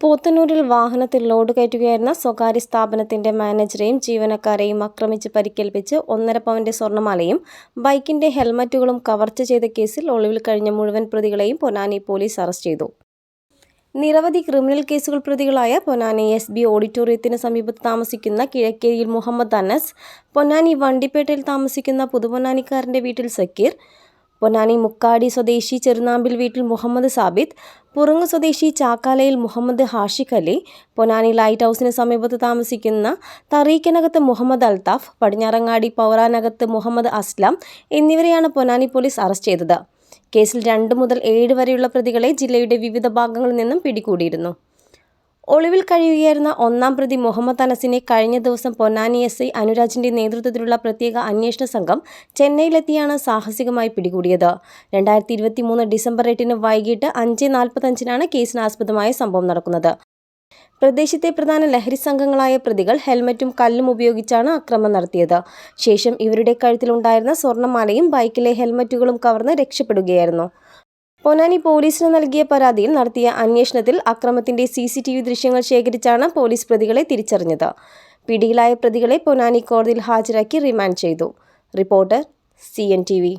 പോത്തന്നൂരിൽ വാഹനത്തിൽ ലോഡ് കയറ്റുകയായിരുന്ന സ്വകാര്യ സ്ഥാപനത്തിന്റെ മാനേജരെയും ജീവനക്കാരെയും ആക്രമിച്ച് പരിക്കേൽപ്പിച്ച് ഒന്നര പവന്റെ സ്വർണമാലയും ബൈക്കിന്റെ ഹെൽമറ്റുകളും കവർച്ച ചെയ്ത കേസിൽ ഒളിവിൽ കഴിഞ്ഞ മുഴുവൻ പ്രതികളെയും പൊന്നാനി പോലീസ് അറസ്റ്റ് ചെയ്തു. നിരവധി ക്രിമിനൽ കേസുകൾ പ്രതികളായ പൊന്നാനി എസ് ബി ഓഡിറ്റോറിയത്തിന് സമീപത്ത് താമസിക്കുന്ന കിഴക്കേരിയിൽ മുഹമ്മദ് അനസ് പൊന്നാനി വണ്ടിപ്പേട്ടയിൽ താമസിക്കുന്ന പുതുപൊന്നാനിക്കാരന്റെ വീട്ടിൽ സക്കീർ പൊന്നാനി മുക്കാടി സ്വദേശി ചെറുനാമ്പിൽ വീട്ടിൽ മുഹമ്മദ് സാബിത്ത് പുറങ്ങ് സ്വദേശി ചാക്കാലയിൽ മുഹമ്മദ് ഹാഷിഖ് അലി പൊന്നാനി ലൈറ്റ് ഹൗസിന് സമീപത്ത് താമസിക്കുന്ന തറീക്കനകത്ത് മുഹമ്മദ് അൽത്താഫ് പടിഞ്ഞാറങ്ങാടി പൗറാനകത്ത് മുഹമ്മദ് അസ്ലാം എന്നിവരെയാണ് പൊനാനി പോലീസ് അറസ്റ്റ് ചെയ്തത്. കേസിൽ രണ്ട് മുതൽ ഏഴ് വരെയുള്ള പ്രതികളെ ജില്ലയുടെ വിവിധ ഭാഗങ്ങളിൽ നിന്നും പിടികൂടിയിരുന്നു. ഒളിവിൽ കഴിയുകയായിരുന്ന ഒന്നാം പ്രതി മുഹമ്മദ് അനസിനെ കഴിഞ്ഞ ദിവസം പൊന്നാനി എസ് ഐ അനുരാജിന്റെ നേതൃത്വത്തിലുള്ള പ്രത്യേക അന്വേഷണ സംഘം ചെന്നൈയിലെത്തിയാണ് സാഹസികമായി പിടികൂടിയത്. രണ്ടായിരത്തി ഇരുപത്തി മൂന്ന് ഡിസംബർ എട്ടിന് വൈകിട്ട് അഞ്ച് നാൽപ്പത്തഞ്ചിനാണ് കേസിനാസ്പദമായ സംഭവം നടക്കുന്നത്. പ്രദേശത്തെ പ്രധാന ലഹരി സംഘങ്ങളായ പ്രതികൾ ഹെൽമറ്റും കല്ലും ഉപയോഗിച്ചാണ് അക്രമം നടത്തിയത്. ശേഷം ഇവരുടെ കഴുത്തിലുണ്ടായിരുന്ന സ്വർണമാലയും ബൈക്കിലെ ഹെൽമറ്റുകളും കവർന്ന് രക്ഷപ്പെടുകയായിരുന്നു. പൊന്നാനി പോലീസിന് നൽകിയ പരാതിയിൽ നടത്തിയ അന്വേഷണത്തിൽ അക്രമത്തിന്റെ സി സി ടി വി ദൃശ്യങ്ങൾ ശേഖരിച്ചാണ് പോലീസ് പ്രതികളെ തിരിച്ചറിഞ്ഞത്. പിടിയിലായ പ്രതികളെ പൊന്നാനി കോടതിയിൽ ഹാജരാക്കി റിമാൻഡ് ചെയ്തു. Reporter C N T V.